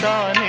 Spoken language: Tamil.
தான்